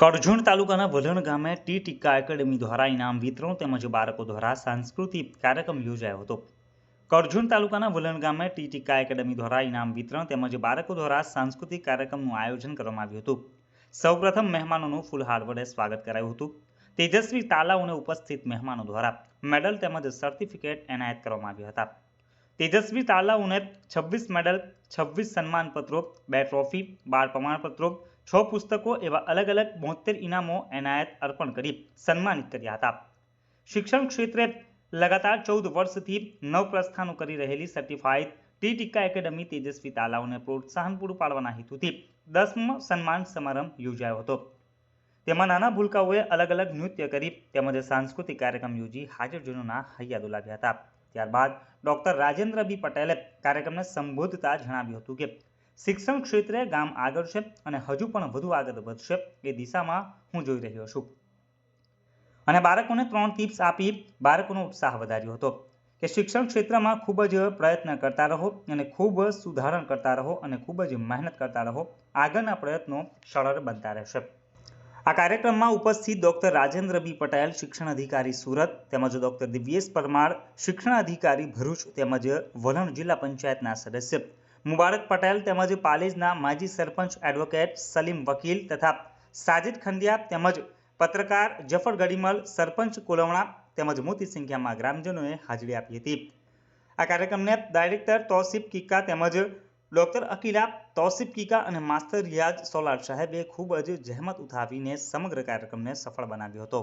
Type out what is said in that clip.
કરજણ તાલુકાના વલણ ગામે ટી ટીકા એકેડમી દ્વારા ઇનામ વિતરણ તેમજ બાળકો દ્વારા સાંસ્કૃતિક કાર્યક્રમ યોજાયો હતો. કરજણ તાલુકાના વલણ ગામે ટી ટીકા એકેડમી દ્વારા ઇનામ વિતરણ તેમજ બાળકો દ્વારા સાંસ્કૃતિક કાર્યક્રમનું આયોજન કરવામાં આવ્યું હતું. સૌપ્રથમ મહેમાનોનું ફૂલહાર વડે સ્વાગત કરાયું હતું. તેજસ્વી તાલાઓને ઉપસ્થિત મહેમાનો દ્વારા મેડલ તેમજ સર્ટિફિકેટ એનાયત કરવામાં આવ્યા હતા. તેજસ્વી તાલાઓને છવ્વીસ મેડલ, છવ્વીસ સન્માનપત્રો, બે ટ્રોફી, બાર પ્રમાણપત્રો છ પુસ્તકો એવા અલગ અલગ બોતેર ઇનામો એનાયત અર્પણ કરી સન્માનિત કર્યા હતા. શિક્ષણ ક્ષેત્રે લગાતાર ચૌદ વર્ષથી નવ પ્રસ્થાનો કરી રહેલી સર્ટિફાઈડ ટી ટીકા એકેડમી તેજસ્વી તાલાઓને પ્રોત્સાહન પૂરું પાડવાના હેતુથી દસમો સન્માન સમારંભ યોજાયો હતો. તેમાં નાના ભૂલકાઓએ અલગ અલગ નૃત્ય કરી તેમજ સાંસ્કૃતિક કાર્યક્રમ યોજી હાજરજનોના હૈયા દોલાવ્યા હતા. ત્યારબાદ ડોક્ટર રાજેન્દ્ર બી પટેલે કાર્યક્રમને સંબોધતા જણાવ્યું હતું કે શિક્ષણ ક્ષેત્રે ગામ આગળ છે અને હજુ પણ વધુ આગળ વધશે એ દિશામાં હું જોઈ રહ્યો છું. અને બાળકોને ત્રણ ટિપ્સ આપી બાળકોનો ઉત્સાહ વધાર્યો હતો કે શિક્ષણ ક્ષેત્રમાં ખૂબ જ પ્રયત્ન કરતા રહો અને ખૂબ સુધારણ કરતા રહો અને ખૂબ જ મહેનત કરતા રહો. આગળના પ્રયત્નો સરળ બનતા રહેશે. આ કાર્યક્રમમાં ઉપસ્થિત ડોક્ટર રાજેન્દ્ર બી પટેલ, શિક્ષણ અધિકારી સુરત, તેમજ ડોક્ટર દિવ્યેશ પરમાર શિક્ષણ અધિકારી ભરૂચ, તેમજ વલણ જિલ્લા પંચાયતના સદસ્ય. મુબારક પટેલ તેમજ પાલેજના માજી સરપંચ એડવોકેટ સલીમ વકીલ તથા સાજિદ ખંડિયા તેમજ પત્રકાર જફર ગડીમલ, સરપંચ કોલવણા તેમજ મોટી સંખ્યામાં ગ્રામજનોએ હાજરી આપી હતી. આ કાર્યક્રમને ડાયરેક્ટર તોસીફ કિક્કા તેમજ ડોક્ટર અકીલા, તોસીફ કિકા અને માસ્ટર રિયાઝ સોલાર સાહેબે ખૂબ જ જહેમત ઉઠાવીને સમગ્ર કાર્યક્રમને સફળ બનાવ્યો હતો.